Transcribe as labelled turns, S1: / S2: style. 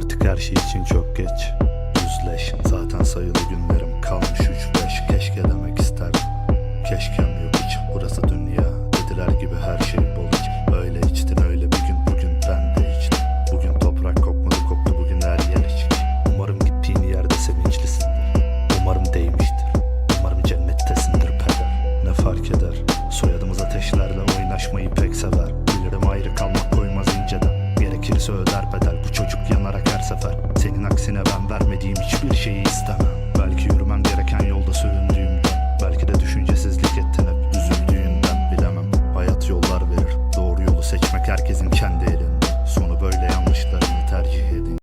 S1: Artık her şey için çok geç. Yüzleş zaten sayılı günlerim Kalmış üç beş. Keşke demek isterdim. Keşkem yok hiç burası dünya. Dediler gibi her şey bol iç. Öyle içtin öyle bir gün. Bugün ben de içtim. Bugün toprak kokmadı koktu. Bugün her yer içki Umarım gittiğin yerde sevinçlisindir Umarım değmiştir. Umarım cennettesindir peder. Ne fark eder? Soyadımız ateşlerle oynaşmayı pek sever Gerekirse öder bedel. Bu çocuk yanarak her sefer. Senin aksine ben vermediğim hiçbir şeyi istemem. Belki yürümem gereken yolda süründüğümden Belki de düşüncesizlik ettin hep üzüldüğünden. Bilemem. Hayat yollar verir. Doğru yolu seçmek herkesin